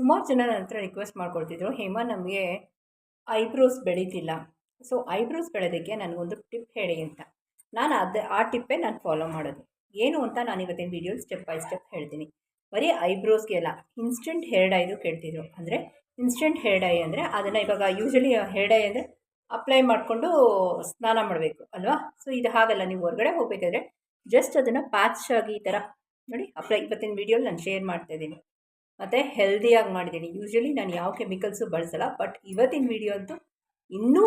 ಸುಮಾರು ಜನ ನನ್ನ ಹತ್ರ ರಿಕ್ವೆಸ್ಟ್ ಮಾಡ್ಕೊಳ್ತಿದ್ರು. ಹೇಮಾ ನಮಗೆ ಐಬ್ರೋಸ್ ಬೆಳೀತಿಲ್ಲ. ಸೊ ಐಬ್ರೋಸ್ ಬೆಳೆದಕ್ಕೆ ನನಗೊಂದು ಟಿಪ್ ಹೇಳಿ ಅಂತ. ನಾನು ಅದೇ, ಆ ಟಿಪ್ಪೇ ನಾನು ಫಾಲೋ ಮಾಡೋದು. ಏನು ಅಂತ ನಾನು ಇವತ್ತಿನ ವೀಡಿಯೋ ಸ್ಟೆಪ್ ಬೈ ಸ್ಟೆಪ್ ಹೇಳ್ತೀನಿ. ಬರೀ ಐಬ್ರೋಸ್ಗೆ ಅಲ್ಲ ಇನ್ಸ್ಟೆಂಟ್ ಹೇರ್ ಡೈದು ಕೇಳ್ತಿದ್ರು. ಅಂದರೆ ಇನ್ಸ್ಟೆಂಟ್ ಹೇರ್ ಡೈ ಅಂದರೆ ಅದನ್ನು ಇವಾಗ ಯೂಶಲಿ ಹೇರ್ ಡೈ ಅಂದರೆ ಅಪ್ಲೈ ಮಾಡಿಕೊಂಡು ಸ್ನಾನ ಮಾಡಬೇಕು, ಅಲ್ವಾ? ಸೊ ಇದು ಹಾಗಲ್ಲ, ನೀವು ಹೊರಗಡೆ ಹೋಗಬೇಕಾದ್ರೆ ಜಸ್ಟ್ ಅದನ್ನು ಪ್ಯಾಚ್ ಆಗಿ ಈ ಥರ ನೋಡಿ ಅಪ್ಲೈ ಇವತ್ತಿನ ವೀಡಿಯೋಲಿ ನಾನು ಶೇರ್ ಮಾಡ್ತಾಯಿದ್ದೀನಿ ಮತ್ತು ಹೆಲ್ದಿಯಾಗಿ ಮಾಡಿದ್ದೀನಿ. ಯೂಶ್ವಲಿ ನಾನು ಯಾವ ಕೆಮಿಕಲ್ಸು ಬಳಸಲ್ಲ ಬಟ್ ಇವತ್ತಿನ ವೀಡಿಯೋ ಅಂತೂ ಇನ್ನೂ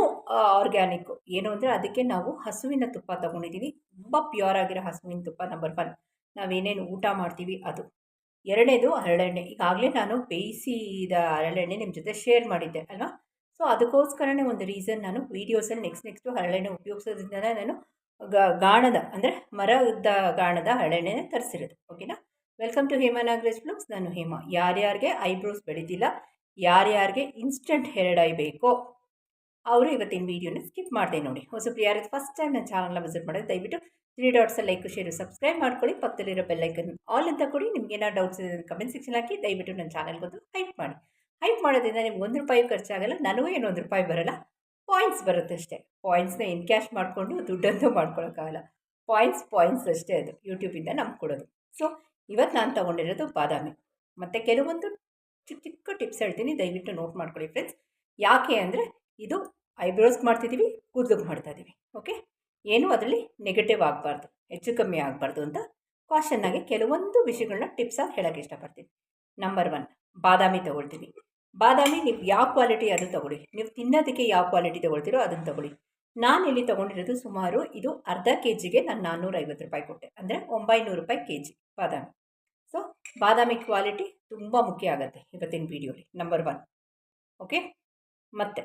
ಆರ್ಗ್ಯಾನಿಕ್ಕು ಏನು ಅಂದರೆ ಅದಕ್ಕೆ ನಾವು ಹಸುವಿನ ತುಪ್ಪ ತೊಗೊಂಡಿದ್ದೀವಿ ತುಂಬ ಪ್ಯೂರ್ ಆಗಿರೋ ಹಸುವಿನ ತುಪ್ಪ ನಂಬರ್ ಒನ್ ನಾವೇನೇನು ಊಟ ಮಾಡ್ತೀವಿ ಅದು. ಎರಡನೇದು ಹರಳೆಣ್ಣೆ ಈಗಾಗಲೇ ನಾನು ಬೇಯಿಸಿದ ಹರಳೆಣ್ಣೆ ನಿಮ್ಮ ಜೊತೆ ಶೇರ್ ಮಾಡಿದ್ದೆ, ಅಲ್ವಾ? ಸೊ ಅದಕ್ಕೋಸ್ಕರನೇ ಒಂದು ರೀಸನ್ ನಾನು ವೀಡಿಯೋಸಲ್ಲಿ ನೆಕ್ಸ್ಟ್ ನೆಕ್ಸ್ಟು ಹರಳೆಣ್ಣೆ ಉಪಯೋಗಿಸೋದ್ರಿಂದ ನಾನು ಗಾಣದ, ಅಂದರೆ ಮರದ ಗಾಣದ ಹರಳೆಣ್ಣೆನೇ ತರಿಸಿರೋದು. ಓಕೆನಾ welcome to Hema Nagaraj vlogs ನಾನು ಹೇಮಾ. ಯಾರ್ಯಾರಿಗೆ ಐಬ್ರೋಸ್ ಬೆಳೀತಿಲ್ಲ, ಯಾರ್ಯಾರಿಗೆ ಇನ್ಸ್ಟಂಟ್ ಹೇರ್ ಡೈ ಬೇಕೋ, ಅವರು ಇವತ್ತಿನ ವೀಡಿಯೋನ ಸ್ಕಿಪ್ ಮಾಡಿದೆ ನೋಡಿ. ಹೊಸಬ್ರು ಯಾರು ಫಸ್ಟ್ ಟೈಮ್ ನನ್ನ ಚಾನಲ್ನ ವಿಸಿಟ್ ಮಾಡೋದು ದಯವಿಟ್ಟು three dots like share subscribe ಮಾಡ್ಕೊಳ್ಳಿ. ಪಕ್ಕದಲ್ಲಿರೋ ಬೆಲ್ಲೈಕನ್ ಆಲ್ ಅಂತ ಕೊಡಿ. ನಿಮ್ಗೆ ಏನೋ ಡೌಟ್ಸ್ ಇದೆ ಕಮೆಂಟ್ ಸೆಕ್ಷನ್ ಹಾಕಿ. ದಯವಿಟ್ಟು ನನ್ನ ಚಾನಲ್ ಬಂದು ಹೈಪ್ ಮಾಡಿ. ಹೈಪ್ ಮಾಡೋದ್ರಿಂದ ನಿಮ್ಗೆ ಒಂದು ರೂಪಾಯಿ ಖರ್ಚಾಗಲ್ಲ, ನನಗೂ ಏನು ಒಂದು ರೂಪಾಯಿ ಬರೋಲ್ಲ. ಪಾಯಿಂಟ್ಸ್ ಬರುತ್ತೆ ಅಷ್ಟೇ. ಪಾಯಿಂಟ್ಸ್ನ ಇನ್ ಕ್ಯಾಶ್ ಮಾಡಿಕೊಂಡು ದುಡ್ಡಂತೂ ಮಾಡ್ಕೊಳಕ್ಕಾಗಲ್ಲ. ಪಾಯಿಂಟ್ಸ್ ಪಾಯಿಂಟ್ಸ್ ಅಷ್ಟೇ ಅದು. ಯೂಟ್ಯೂಬಿಂದ ನಮ್ಗೆ ಕೊಡೋದು. ಸೊ ಇವತ್ತು ನಾನು ತೊಗೊಂಡಿರೋದು ಬಾದಾಮಿ. ಮತ್ತು ಕೆಲವೊಂದು ಚಿಕ್ಕ ಚಿಕ್ಕ ಟಿಪ್ಸ್ ಹೇಳ್ತೀನಿ, ದಯವಿಟ್ಟು ನೋಟ್ ಮಾಡ್ಕೊಳ್ಳಿ ಫ್ರೆಂಡ್ಸ್ ಯಾಕೆ ಅಂದರೆ ಇದು ಐಬ್ರೋಸ್ಗೆ ಮಾಡ್ತಿದ್ದೀವಿ ಕೂದಲಿಗೆ ಮಾಡ್ತಾ ಇದ್ದೀವಿ ಓಕೆ ಏನು ಅದರಲ್ಲಿ ನೆಗೆಟಿವ್ ಆಗಬಾರ್ದು, ಹೆಚ್ಚು ಕಮ್ಮಿ ಆಗಬಾರ್ದು ಅಂತ ಕಾಷನ್ನಾಗಿ ಕೆಲವೊಂದು ವಿಷಯಗಳನ್ನ ಟಿಪ್ಸಾಗಿ ಹೇಳೋಕ್ಕೆ ಇಷ್ಟಪಡ್ತೀನಿ. ನಂಬರ್ ಒನ್ ಬಾದಾಮಿ ತೊಗೊಳ್ತೀವಿ ಬಾದಾಮಿ ನೀವು ಯಾವ ಕ್ವಾಲಿಟಿ ಅದು ತೊಗೊಳ್ಳಿ. ನೀವು ತಿನ್ನೋದಕ್ಕೆ ಯಾವ ಕ್ವಾಲಿಟಿ ತೊಗೊಳ್ತೀರೋ ಅದನ್ನು ತೊಗೊಳ್ಳಿ. ನಾನು ಇಲ್ಲಿ ತೊಗೊಂಡಿರೋದು ಸುಮಾರು ಇದು ಅರ್ಧ ಕೆ ಜಿಗೆ ನಾನು ನಾನ್ನೂರೈವತ್ತು ರೂಪಾಯಿ ಕೊಟ್ಟೆ. ಅಂದರೆ ಒಂಬೈನೂರು ರೂಪಾಯಿ ಕೆ ಜಿ ಬಾದಾಮಿ. ಸೊ ಬಾದಾಮಿ ಕ್ವಾಲಿಟಿ ತುಂಬ ಮುಖ್ಯ ಆಗುತ್ತೆ ಇವತ್ತಿನ ವೀಡಿಯೋಲಿ ನಂಬರ್ ಒನ್ ಓಕೆ ಮತ್ತೆ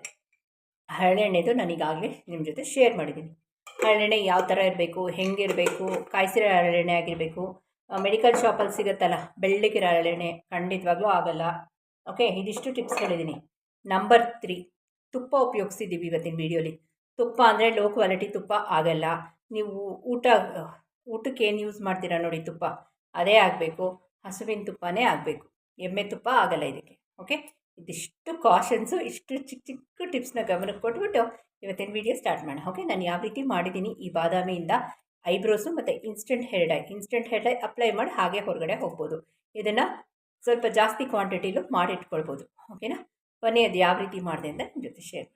ಹರಳೆಣ್ಣೆದು ನಾನು ಈಗಾಗಲೇ ನಿಮ್ಮ ಜೊತೆ ಶೇರ್ ಮಾಡಿದ್ದೀನಿ. ಹರಳೆಣ್ಣೆ ಯಾವ ಥರ ಇರಬೇಕು, ಹೆಂಗಿರಬೇಕು, ಕಾಯಿಸಿರೋ ಹರಳೆಣ್ಣೆ ಆಗಿರಬೇಕು. ಮೆಡಿಕಲ್ ಶಾಪಲ್ಲಿ ಸಿಗುತ್ತಲ್ಲ, ಬೆಳ್ಳಗಿರೋ ಹರಳೆಣ್ಣೆ ಖಂಡಿತವಾಗ್ಲೂ ಆಗಲ್ಲ. ಓಕೆ ಇದಿಷ್ಟು ಟಿಪ್ಸ್ ಹೇಳಿದ್ದೀನಿ ನಂಬರ್ ತ್ರೀ ತುಪ್ಪ ಉಪಯೋಗಿಸಿದ್ದೀವಿ ಇವತ್ತಿನ ವೀಡಿಯೋಲಿ ತುಪ್ಪ ಅಂದರೆ ಲೋ ಕ್ವಾಲಿಟಿ ತುಪ್ಪ ಆಗಲ್ಲ. ನೀವು ಊಟ, ಊಟಕ್ಕೆ ಏನು ಯೂಸ್ ಮಾಡ್ತೀರಾ ನೋಡಿ ತುಪ್ಪ? ಅದೇ ಆಗಬೇಕು. ಹಸುವಿನ ತುಪ್ಪನೇ ಆಗಬೇಕು. ಎಮ್ಮೆ ತುಪ್ಪ ಆಗಲ್ಲ ಇದಕ್ಕೆ ಓಕೆ ಇದಿಷ್ಟು ಕಾಷನ್ಸು ಇಷ್ಟು ಚಿಕ್ಕ ಚಿಕ್ಕ ಟಿಪ್ಸ್ನ ಗಮನಕ್ಕೆ ಕೊಟ್ಬಿಟ್ಟು ಇವತ್ತಿನ ವೀಡಿಯೋ ಸ್ಟಾರ್ಟ್ ಮಾಡೋಣ ಓಕೆ ನಾನು ಯಾವ ರೀತಿ ಮಾಡಿದ್ದೀನಿ ಈ ಬಾದಾಮಿಯಿಂದ ಐಬ್ರೋಸು ಮತ್ತು instant hair dye instant hair dye apply ಮಾಡಿ, ಹಾಗೆ ಹೊರಗಡೆ ಹೋಗ್ಬೋದು. ಇದನ್ನು ಸ್ವಲ್ಪ ಜಾಸ್ತಿ ಕ್ವಾಂಟಿಟಿಲೂ ಮಾಡಿಟ್ಕೊಳ್ಬೋದು ಓಕೆನಾ ಅದು ಯಾವ ರೀತಿ ಮಾಡಿದೆ ಅಂತ ನಿಮ್ಮ ಜೊತೆ ಶೇರ್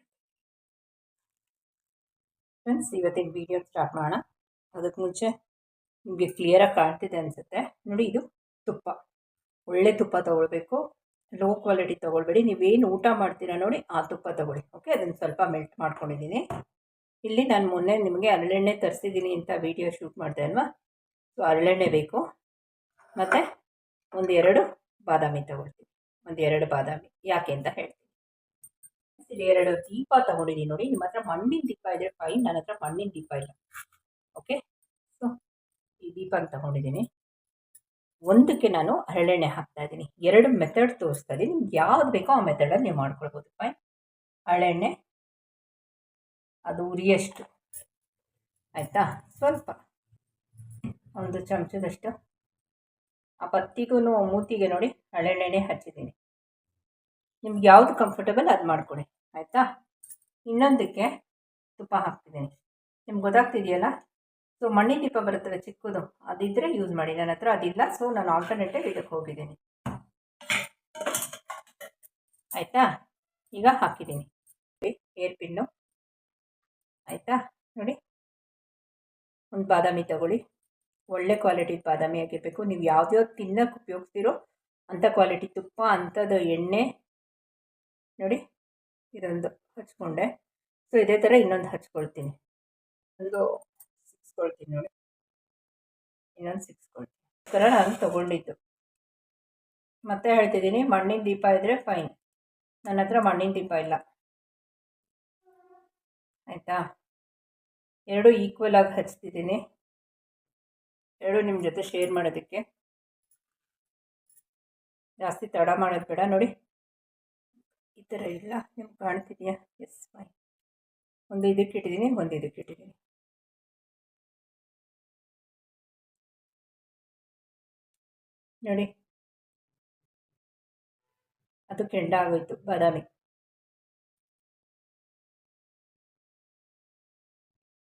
ಫ್ರೆಂಡ್ಸ್ ಇವತ್ತಿನ ವೀಡಿಯೋ ಸ್ಟಾರ್ಟ್ ಮಾಡೋಣ. ಅದಕ್ಕೆ ಮುಂಚೆ ನಿಮಗೆ ಕ್ಲಿಯರಾಗಿ ಕಾಣ್ತಿದೆ ಅನಿಸುತ್ತೆ. ನೋಡಿ, ಇದು ತುಪ್ಪ. ಒಳ್ಳೆ ತುಪ್ಪ ತೊಗೊಳ್ಬೇಕು. ಲೋ ಕ್ವಾಲಿಟಿ ತೊಗೊಳ್ಬೇಡಿ. ನೀವೇನು ಊಟ ಮಾಡ್ತೀರಾ ನೋಡಿ, ಆ ತುಪ್ಪ ತೊಗೊಳ್ಳಿ. ಓಕೆ ಅದನ್ನು ಸ್ವಲ್ಪ ಮೆಲ್ಟ್ ಮಾಡ್ಕೊಂಡಿದ್ದೀನಿ. ಇಲ್ಲಿ ನಾನು ಮೊನ್ನೆ ನಿಮಗೆ ಹರಳೆಣ್ಣೆ ತರಿಸಿದ್ದೀನಿ ಅಂತ ವೀಡಿಯೋ ಶೂಟ್ ಮಾಡಿದೆ ಅಲ್ವಾ? ಸೊ ಹರಳೆಣ್ಣೆ ಬೇಕು. ಮತ್ತು ಒಂದೆರಡು ಬಾದಾಮಿ ತೊಗೊಳ್ತೀನಿ. ಒಂದೆರಡು ಬಾದಾಮಿ. ಯಾಕೆ ಅಂತ ಹೇಳ್ತೀನಿ. ಇಲ್ಲಿ ಎರಡು ದೀಪ ತಗೊಂಡಿದ್ದೀನಿ ನೋಡಿ. ನಿಮ್ಮ ಹತ್ರ ಮಣ್ಣಿನ ದೀಪ ಇದ್ದರೆ ಫೈನ್ ನನ್ನ ಹತ್ರ ಮಣ್ಣಿನ ದೀಪ ಇಲ್ಲ. ಓಕೆ ಸೊ ಈ ದೀಪ ತಗೊಂಡಿದ್ದೀನಿ. ಒಂದಕ್ಕೆ ನಾನು ಹರಳೆಣ್ಣೆ ಹಾಕ್ತಾ ಇದ್ದೀನಿ. ಎರಡು ಮೆಥಡ್ ತೋರಿಸ್ತಾ ಇದ್ದೀನಿ. ನಿಮ್ಗೆ ಯಾವ್ದು ಬೇಕೋ ಆ ಮೆಥಡಲ್ಲಿ ನೀವು ಮಾಡ್ಕೊಳ್ಬೋದು. ಫೈನ್ ಹರಳೆಣ್ಣೆ, ಅದು ಉರಿಯಷ್ಟು. ಆಯಿತಾ? ಸ್ವಲ್ಪ. ಒಂದು ಚಮಚದಷ್ಟು. ಆ ಪತ್ತಿಗೂ ಮೂತಿಗೆ ನೋಡಿ ಹಳೆಣ್ಣೆ ಹಚ್ಚಿದ್ದೀನಿ. ನಿಮ್ಗೆ ಯಾವುದು ಕಂಫರ್ಟಬಲ್ ಅದು ಮಾಡ್ಕೊಳ್ಳಿ ಆಯಿತಾ? ಇನ್ನೊಂದಕ್ಕೆ ತುಪ್ಪ ಹಾಕ್ತಿದ್ದೀನಿ. ನಿಮ್ಗೆ ಗೊತ್ತಾಗ್ತಿದೆಯಲ್ಲ? ಸೊ ಮಣ್ಣಿನ ದೀಪ ಬರುತ್ತಲ್ಲ ಚಿಕ್ಕದು ಅದಿದ್ದರೆ ಯೂಸ್ ಮಾಡಿ. ನನ್ನ ಹತ್ರ ಅದಿಲ್ಲ ಸೊ ನಾನು ಆಲ್ಟರ್ನೇಟಿವ್ ಇದಕ್ಕೆ ಹೋಗಿದ್ದೀನಿ. ಆಯಿತಾ? ಈಗ ಹಾಕಿದ್ದೀನಿ. Air pin. ಆಯಿತಾ? ನೋಡಿ. ಒಂದು ಬಾದಾಮಿ ತಗೊಳ್ಳಿ. ಒಳ್ಳೆ ಕ್ವಾಲಿಟಿ ಬಾದಾಮಿ ಆಗಿರಬೇಕು. ನೀವು ಯಾವ್ದ್ಯಾವ್ದು ತಿನ್ನಕ್ಕೆ ಉಪಯೋಗಿಸ್ತೀರೋ ಅಂಥ ಕ್ವಾಲಿಟಿ ತುಪ್ಪ, ಅಂಥದ್ದು ಎಣ್ಣೆ. ನೋಡಿ. ಇದೊಂದು ಹಚ್ಕೊಂಡೆ. ಸೊ ಇದೇ ಥರ ಇನ್ನೊಂದು ಹಚ್ಕೊಳ್ತೀನಿ. ಒಂದು ಸಿಕ್ಸ್ಕೊಳ್ತೀನಿ ನೋಡಿ. ಇನ್ನೊಂದು ಸಿಕ್ಸ್ಕೊಳ್ತೀನಿ. ಈ ಥರ ನಾನು ತೊಗೊಂಡಿದ್ದು. ಮತ್ತೆ ಹೇಳ್ತಿದ್ದೀನಿ, ಮಣ್ಣಿನ ದೀಪ ಇದ್ದರೆ ಫೈನ್ ನನ್ನ ಹತ್ರ ಮಣ್ಣಿನ ದೀಪ ಇಲ್ಲ. ಆಯಿತಾ? ಎರಡು ಈಕ್ವಲ್ ಆಗಿ ಹಚ್ತಿದ್ದೀನಿ. ಎರಡು ನಿಮ್ಮ ಜೊತೆ ಶೇರ್ ಮಾಡೋದಕ್ಕೆ. ಜಾಸ್ತಿ ತಡ ಮಾಡೋದು ಬೇಡ. ನೋಡಿ ಈ ಥರ ಇಲ್ಲ ನಿಮ್ಗೆ ಕಾಣ್ತಿದೆಯಾ? ಎಸ್ ಬಾಯ್ ಒಂದು ಇದಕ್ಕೆ ಇಟ್ಟಿದ್ದೀನಿ, ಒಂದು ಇದಕ್ಕೆ ಇಟ್ಟಿದ್ದೀನಿ. ನೋಡಿ. ಅದು ಕೆಂಡ ಆಗೋಯ್ತು, ಬಾದಾಮಿ.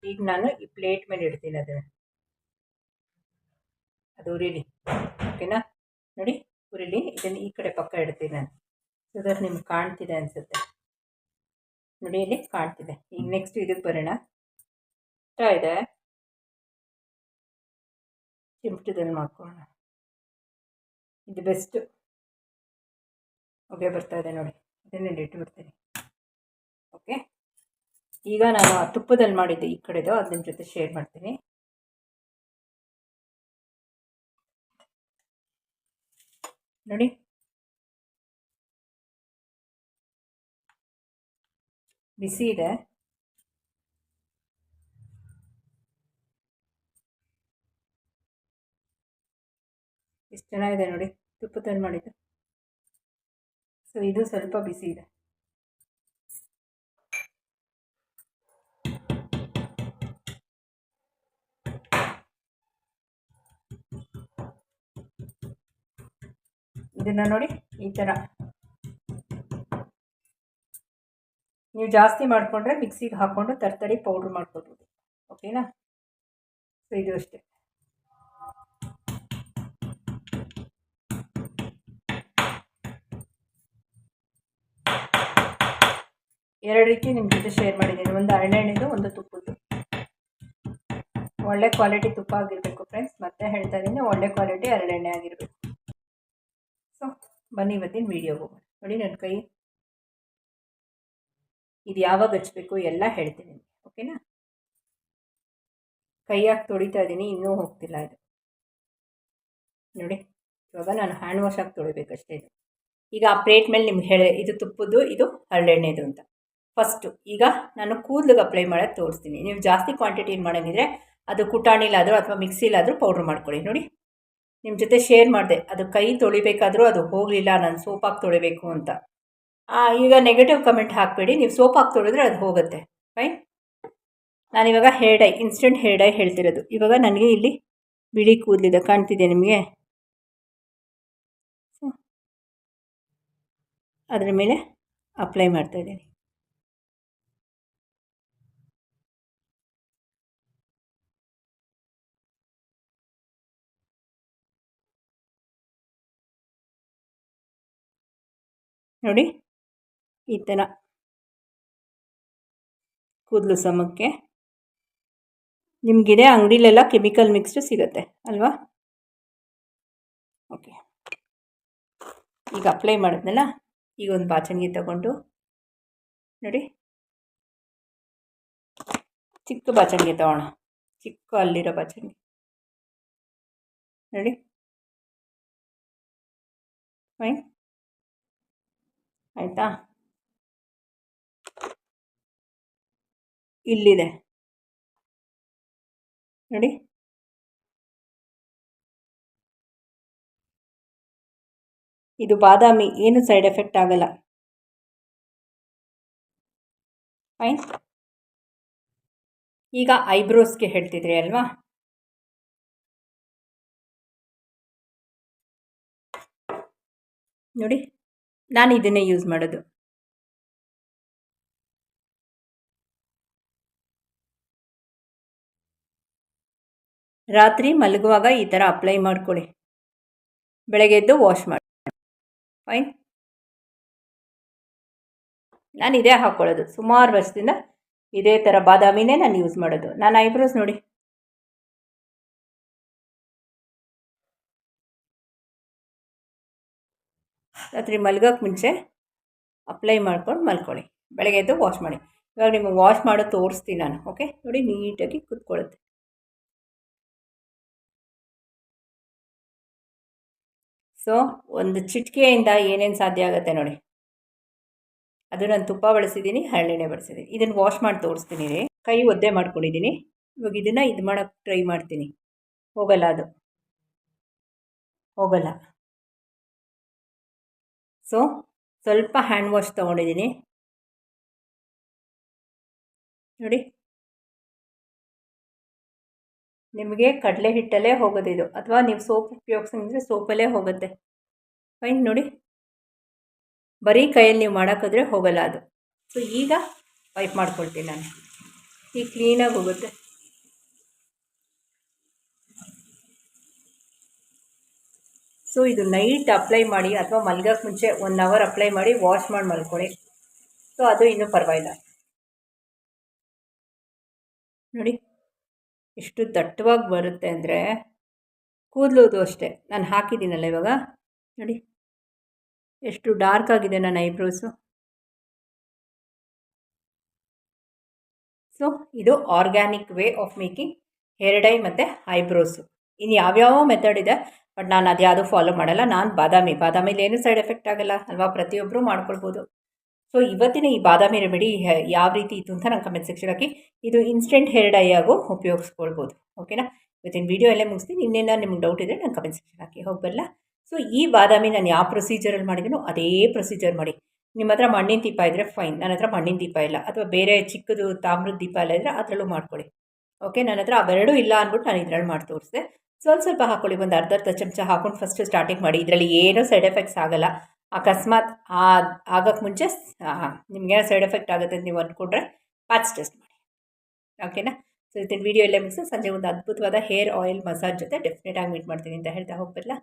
ಈಗ ನಾನು ಈ ಪ್ಲೇಟ್ ಮೇಲೆ ಇಡ್ತೀನಿ ಅದನ್ನು. ಅದು ಉರಿಲಿ. ಓಕೆನಾ ನೋಡಿ, ಉರಿಲಿ. ಇದನ್ನು ಈ ಕಡೆ ಪಕ್ಕ ಇಡ್ತೀನಿ ನಾನು. ಸೊ ದಟ್ ನಿಮ್ಗೆ ಕಾಣ್ತಿದೆ ಅನಿಸುತ್ತೆ. ನೋಡಿ ಇಲ್ಲಿ ಕಾಣ್ತಿದೆ. ಈಗ ನೆಕ್ಸ್ಟ್ ಇದಕ್ಕೆ ಬರೋಣ. ಇಷ್ಟ ಇದೆ? ಚಿಮಟದಲ್ಲಿ ಮಾಡ್ಕೊಳ್ಳೋಣ. ಇದು ಬೆಸ್ಟು ಹೊಗೆ ಬರ್ತಾ ಇದೆ ನೋಡಿ. ಇದನ್ನೇ ಇಟ್ಬಿಡ್ತೀನಿ ಓಕೆ ಈಗ ನಾನು ತುಪ್ಪದಲ್ಲಿ ಮಾಡಿದ್ದೆ ಈ ಕಡೆದು ಅದನ್ನ ಜೊತೆ ಶೇರ್ ಮಾಡ್ತೀನಿ. ನೋಡಿ. ಬಿಸಿ ಇದೆ. ಎಷ್ಟು ಚೆನ್ನಾಗಿದೆ ನೋಡಿ, ತುಪ್ಪ ತಂದು ಮಾಡಿದ್ದು. ಸೊ ಇದು ಸ್ವಲ್ಪ ಬಿಸಿ ಇದೆ. ಇದನ್ನು ನೋಡಿ, ಈ ಥರ ನೀವು ಜಾಸ್ತಿ ಮಾಡಿಕೊಂಡ್ರೆ ಮಿಕ್ಸಿಗೆ ಹಾಕ್ಕೊಂಡು ತರ್ತರಿ ಪೌಡ್ರ್ ಮಾಡ್ಕೊಬೋದು. ಓಕೆನಾ ಸೊ ಇದು ಅಷ್ಟೇ. ಎರಡು ರೀತಿ ನಿಮ್ಮ ಜೊತೆ ಶೇರ್ ಮಾಡಿದ್ದೀನಿ. ಒಂದು ಹರಳೆಣ್ಣೆದು ಒಂದು ತುಪ್ಪದ್ದು. ಒಳ್ಳೆ ಕ್ವಾಲಿಟಿ ತುಪ್ಪ ಆಗಿರಬೇಕು ಫ್ರೆಂಡ್ಸ್ ಮತ್ತೆ ಹೇಳ್ತಾ ಇದ್ದೀನಿ, ಒಳ್ಳೆ ಕ್ವಾಲಿಟಿ ಹರಳೆಣ್ಣೆ ಆಗಿರಬೇಕು. ಸೊ ಬನ್ನಿ ಇವತ್ತಿನ ವೀಡಿಯೋಗೆ ನೋಡಿ ನನ್ನ ಕೈ. ಇದು ಯಾವಾಗ ಹಚ್ಚಬೇಕು ಎಲ್ಲ ಹೇಳ್ತೀನಿ ಓಕೆನಾ? ಕೈಯಾಗಿ ತೊಳಿತಾ ಇದ್ದೀನಿ, ಇನ್ನೂ ಹೋಗ್ತಿಲ್ಲ ಇದು. ನೋಡಿ, ಇವಾಗ ನಾನು ಹ್ಯಾಂಡ್ ವಾಶ್ ಆಗಿ ತೊಳಿಬೇಕಷ್ಟೇ ಇದು. ಈಗ ಆ ಪ್ಲೇಟ್ ಮೇಲೆ ನಿಮ್ಗೆ ಹೇಳಿ, ಇದು ತುಪ್ಪದ್ದು, ಇದು ಹರಳೆಣ್ಣೆದು ಅಂತ. ಫಸ್ಟು ಈಗ ನಾನು ಕೂದಲಿಗೆ ಅಪ್ಲೈ ಮಾಡೋದು ತೋರಿಸ್ತೀನಿ. ನೀವು ಜಾಸ್ತಿ ಕ್ವಾಂಟಿಟಿಲಿ ಮಾಡೋಂಗಿದ್ರೆ ಅದು ಕುಟಾಣಿಲಾದರೂ ಅಥವಾ ಮಿಕ್ಸಿಲಾದರೂ ಪೌಡ್ರ್ ಮಾಡ್ಕೊಳ್ಳಿ, ನೋಡಿ. ನಿಮ್ಮ ಜೊತೆ ಶೇರ್ ಮಾಡಿದೆ, ಅದು ಕೈ ತೊಳಿಬೇಕಾದ್ರೂ ಅದು ಹೋಗಲಿಲ್ಲ, ನಾನು ಸೋಪಾಗಿ ತೊಳಿಬೇಕು ಅಂತ. ಈಗ ನೆಗೆಟಿವ್ ಕಮೆಂಟ್ ಹಾಕಬೇಡಿ. ನೀವು ಸೋಪ್ ಹಾಕಿ ತೊಳೆದ್ರೆ ಅದು ಹೋಗುತ್ತೆ. ಫೈನ್ ನಾನಿವಾಗ hair dye instant hair dye ಹೇಳ್ತಿರೋದು. ಇವಾಗ ನನಗೆ ಇಲ್ಲಿ ಬಿಳಿ ಕೂದಲಿದೆ. ಕಾಣ್ತಿದೆ ನಿಮಗೆ? ಅದರ ಮೇಲೆ ಅಪ್ಲೈ ಮಾಡ್ತಾ ಇದ್ದೀನಿ. ನೋಡಿ. ಈ ಥರ ಕೂದಲು ಸಮಕ್ಕೆ. ನಿಮಗಿದೆ ಅಂಗಡಿಲೆಲ್ಲ ಕೆಮಿಕಲ್ ಮಿಕ್ಸ್ಡ್ ಸಿಗುತ್ತೆ, ಅಲ್ವಾ? ಓಕೆ ಈಗ ಅಪ್ಲೈ ಮಾಡಿದ್ನಲ್ಲ, ಈಗ ಒಂದು ಬಾಚಣಿಗೆ ತಗೊಂಡು, ನೋಡಿ. ಚಿಕ್ಕ ಬಾಚಣಿಗೆ ತಗೋಣ, ಚಿಕ್ಕ ಅಲ್ಲಿರೋ ಬಾಚಣಿಗೆ. ನೋಡಿ. ಫೈನ್ ಆಯಿತಾ? ಇಲ್ಲಿದೆ. ನೋಡಿ. ಇದು ಬಾದಾಮಿ, ಏನು ಸೈಡ್ ಎಫೆಕ್ಟ್ ಆಗಲ್ಲ. ಫೈನ್ ಈಗ ಐಬ್ರೋಸ್ಗೆ ಹೇಳ್ತಿದ್ರಿ ಅಲ್ವಾ? ನೋಡಿ, ನಾನು ಇದನ್ನೇ ಯೂಸ್ ಮಾಡೋದು. ರಾತ್ರಿ ಮಲಗುವಾಗ ಈ ಥರ ಅಪ್ಲೈ ಮಾಡ್ಕೊಳ್ಳಿ ಬೆಳಗ್ಗೆ ಎದ್ದು ವಾಶ್ ಮಾಡಿ. ಫೈನ್. ನಾನು ಇದೇ ಹಾಕ್ಕೊಳ್ಳೋದು ಸುಮಾರು ವರ್ಷದಿಂದ ಇದೇ ಥರ ಬಾದಾಮಿನೇ ನಾನು ಯೂಸ್ ಮಾಡೋದು. ನಾನು ಐಬ್ರೋಸ್ ನೋಡಿ. ರಾತ್ರಿ ಮಲ್ಗೋಕ್ಕೆ ಮುಂಚೆ ಅಪ್ಲೈ ಮಾಡ್ಕೊಂಡು ಮಲ್ಕೊಳ್ಳಿ. ಬೆಳಗ್ಗೆ ಎದ್ದು ವಾಶ್ ಮಾಡಿ. ಇವಾಗ ನಿಮಗೆ ವಾಶ್ ಮಾಡೋದು ತೋರಿಸ್ತೀನಿ ನಾನು ಓಕೆ ನೋಡಿ ನೀಟಾಗಿ ಕುತ್ಕೊಳ್ಳುತ್ತೆ. ಸೊ ಒಂದು ಚಿಟಿಕೆಯಿಂದ ಏನೇನು ಸಾಧ್ಯ ಆಗುತ್ತೆ ನೋಡಿ. ಅದು ನಾನು ತುಪ್ಪ ಬಳಸಿದ್ದೀನಿ ಹರಳೆಣ್ಣೆ ಬಳಸಿದ್ದೀನಿ ಇದನ್ನು ವಾಶ್ ಮಾಡಿ ತೋರಿಸ್ತೀನಿ ರೀ. ಕೈ ಒದ್ದೆ ಮಾಡ್ಕೊಂಡಿದ್ದೀನಿ ಇವಾಗ ಇದನ್ನು ಇದು ಮಾಡೋಕ್ಕೆ ಟ್ರೈ ಮಾಡ್ತೀನಿ. ಹೋಗಲ್ಲ ಅದು. ಹೋಗಲ್ಲ. ಸೊ ಸ್ವಲ್ಪ ಹ್ಯಾಂಡ್ ವಾಶ್ ತೊಗೊಂಡಿದ್ದೀನಿ ನೋಡಿ. ನಿಮಗೆ ಕಡಲೆ ಹಿಟ್ಟಲ್ಲೇ ಹೋಗೋದಿದು ಅಥವಾ ನೀವು ಸೋಪ್ ಉಪಯೋಗಿಸಿದ್ರೆ ಸೋಪಲ್ಲೇ ಹೋಗುತ್ತೆ. ಫೈನ್ ನೋಡಿ. ಬರೀ ಕೈಯಲ್ಲಿ ನೀವು ಮಾಡೋಕ್ಕಾದ್ರೆ ಹೋಗಲ್ಲ ಅದು. ಸೊ ಈಗ ವೈಪ್ ಮಾಡ್ಕೊಳ್ತೀನಿ ನಾನು. ಈಗ ಕ್ಲೀನಾಗಿ ಹೋಗುತ್ತೆ. ಸೊ ಇದು ನೈಟ್ ಅಪ್ಲೈ ಮಾಡಿ ಅಥವಾ ಮಲ್ಗೋಕ್ಕೆ ಮುಂಚೆ ಒನ್ ಅವರ್ ಅಪ್ಲೈ ಮಾಡಿ ವಾಶ್ ಮಾಡಿ ಮಲ್ಕೊಳ್ಳಿ. ಸೊ ಅದು ಇನ್ನೂ ಪರವಾಗಿಲ್ಲ. ನೋಡಿ. ಎಷ್ಟು ದಟ್ಟವಾಗಿ ಬರುತ್ತೆ ಅಂದರೆ ಕೂದಲುದು ಅಷ್ಟೇ. ನಾನು ಹಾಕಿದ್ದೀನಲ್ಲ ಇವಾಗ. ನೋಡಿ. ಎಷ್ಟು ಡಾರ್ಕ್ ಆಗಿದೆ ನನ್ನ ಐಬ್ರೋಸು ಸೊ ಇದು organic way of making hair dye ಮತ್ತು ಐಬ್ರೋಸು ಇನ್ನು ಯಾವ್ಯಾವ ಮೆಥಡ್ ಇದೆ ಬಟ್ ನಾನು ಅದು ಯಾವುದೂ ಫಾಲೋ ಮಾಡಲ್ಲ. ನಾನು ಬಾದಾಮಿ. ಬಾದಾಮಿಲಿ ಏನು ಸೈಡ್ ಎಫೆಕ್ಟ್ ಆಗಲ್ಲ. ಅಲ್ವಾ? ಪ್ರತಿಯೊಬ್ಬರು ಮಾಡ್ಕೊಳ್ಬೋದು. ಸೊ ಇವತ್ತಿನ ಈ ಬಾದಾಮಿ ರೆಮಿಡಿ ಯಾವ ರೀತಿ ಇತ್ತು ಅಂತ ನಂಗೆ ಕಮೆಂಟ್ ಸೆಕ್ಷನ್ ಹಾಕಿ ಇದು ಇನ್ಸ್ಟೆಂಟ್ ಹೇರ್ ಡೈ ಆಗೋ ಉಪಯೋಗಿಸ್ಕೊಳ್ಬೋದು. ಓಕೆನಾ ಇವತ್ತಿನ ವೀಡಿಯೋ ಎಲ್ಲೇ ಮುಗಿಸ್ತೀನಿ. ಇನ್ನೇನ ನಿಮ್ಗೆ ಡೌಟ್ ಇದ್ದರೆ ನಾನು ಕಮೆಂಟ್ ಸೆಕ್ಷನ್ ಹಾಕಿ ಹೋಗಬಲ್ಲ ಸೊ ಈ ಬಾದಾಮಿ ನಾನು ಯಾವ ಪ್ರೊಸೀಜರಲ್ಲಿ ಮಾಡಿದ್ದೀನೋ ಅದೇ ಪ್ರೊಸೀಜರ್ ಮಾಡಿ. ನಿಮ್ಮ ಹತ್ರ ಮಣ್ಣಿನ ದೀಪ ಇದ್ದರೆ ಫೈನ್ ನನ್ನ ಹತ್ರ ಮಣ್ಣಿನ ದೀಪ ಇಲ್ಲ. ಅಥವಾ ಬೇರೆ ಚಿಕ್ಕದು ತಾಮ್ರದ ದೀಪ ಎಲ್ಲ ಇದ್ದರೆ ಅದರಲ್ಲೂ ಮಾಡ್ಕೊಳ್ಳಿ. ಓಕೆ ನನ್ನ ಹತ್ರ ಅವೆರಡೂ ಇಲ್ಲ ಅಂದ್ಬಿಟ್ಟು ನಾನು ಇದ್ರಲ್ಲಿ ಮಾಡಿ ತೋರಿಸಿದೆ. ಸ್ವಲ್ಪ ಸ್ವಲ್ಪ ಹಾಕ್ಕೊಳ್ಳಿ ಒಂದು ಅರ್ಧ ಅರ್ಧ ಚಮಚ ಹಾಕೊಂಡು ಫಸ್ಟ್ ಸ್ಟಾರ್ಟಿಂಗ್ ಮಾಡಿ. ಇದರಲ್ಲಿ ಏನೂ ಸೈಡ್ ಎಫೆಕ್ಟ್ಸ್ ಆಗಲ್ಲ. ಅಕಸ್ಮಾತ್ ಆಗೋಕ್ಕೆ ಮುಂಚೆ ನಿಮಗೆ ಸೈಡ್ ಎಫೆಕ್ಟ್ ಆಗುತ್ತೆ ಅಂತ ನೀವು ಅಂದ್ಕೊಂಡ್ರೆ ಪ್ಯಾಚ್ ಟೆಸ್ಟ್ ಮಾಡಿ. ಓಕೆನಾ? ಸೊ ಇದನ್ನು ವೀಡಿಯೋ ಎಲ್ಲ ಮುಗಿಸಿ. ಸಂಜೆ ಒಂದು ಅದ್ಭುತವಾದ ಹೇರ್ ಆಯಿಲ್ ಮಸಾಜ್ ಜೊತೆ ಡೆಫಿನೆಟಾಗಿ ಮೀಟ್ ಮಾಡ್ತೀನಿ ಅಂತ ಹೇಳ್ತಾ ಹೋಗ್ಬರಲ್ಲ